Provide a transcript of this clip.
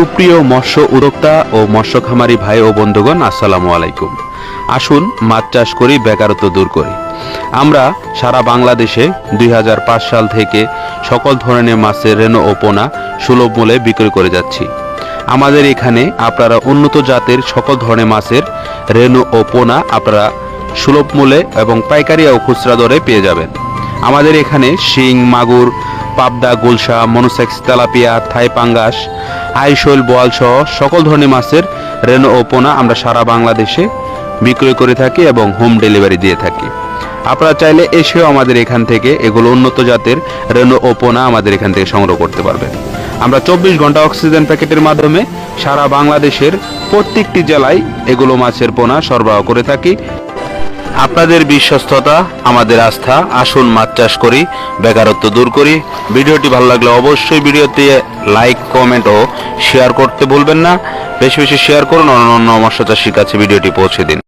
সুপ্রিয় মৎস্য উদ্যোক্তা ও মৎস্য খামারি ভাই ও বন্ধুগণ, আসসালামু আলাইকুম। আসুন মাছ চাষ করি, বেকারত্ব দূর করি। আমরা সারা বাংলাদেশে দুই সাল থেকে সকল ধরনের মাছের রেনো ও পোনা সুলভ মূল্যে বিক্রি করে যাচ্ছি। আমাদের এখানে আপনারা উন্নত জাতের সকল ধরনের মাছের রেনু ও পোনা আপনারা সুলভ মূল্যে এবং পাইকারি ও খুচরা দরে পেয়ে যাবেন। আমাদের এখানে শিং, মাগুর, পাবদা, গুলশা, মনোসেক্স, তেলাপিয়া, থাই পাঙ্গাস আইশোল বোয়াল সহ সকল ধরনের মাছের রেনো ও পোনা আমরা সারা বাংলাদেশে বিক্রয় করে থাকি এবং হোম ডেলিভারি দিয়ে থাকি। আপনারা চাইলে এসেও আমাদের এখান থেকে এগুলো উন্নত জাতের রেনো ও পোনা আমাদের এখান থেকে সংগ্রহ করতে পারবেন। আমরা চব্বিশ ঘণ্টা অক্সিজেন প্যাকেটের মাধ্যমে সারা বাংলাদেশের প্রত্যেকটি জেলায় এগুলো মাছের পোনা সরবরাহ করে থাকি। আপনাদের বিশ্বস্ততা, আমাদের আস্থা, আসুন মাছ চাষ করি, বেকারত্ব দূর করি। ভিডিওটি ভালো লাগলে অবশ্যই ভিডিওতে লাইক কমেন্ট ও শেয়ার করতে ভুলবেন না। বেশি বেশি শেয়ার করুন অন্য অন্য মৎস্য চাষির কাছে ভিডিওটি পৌঁছে দিন।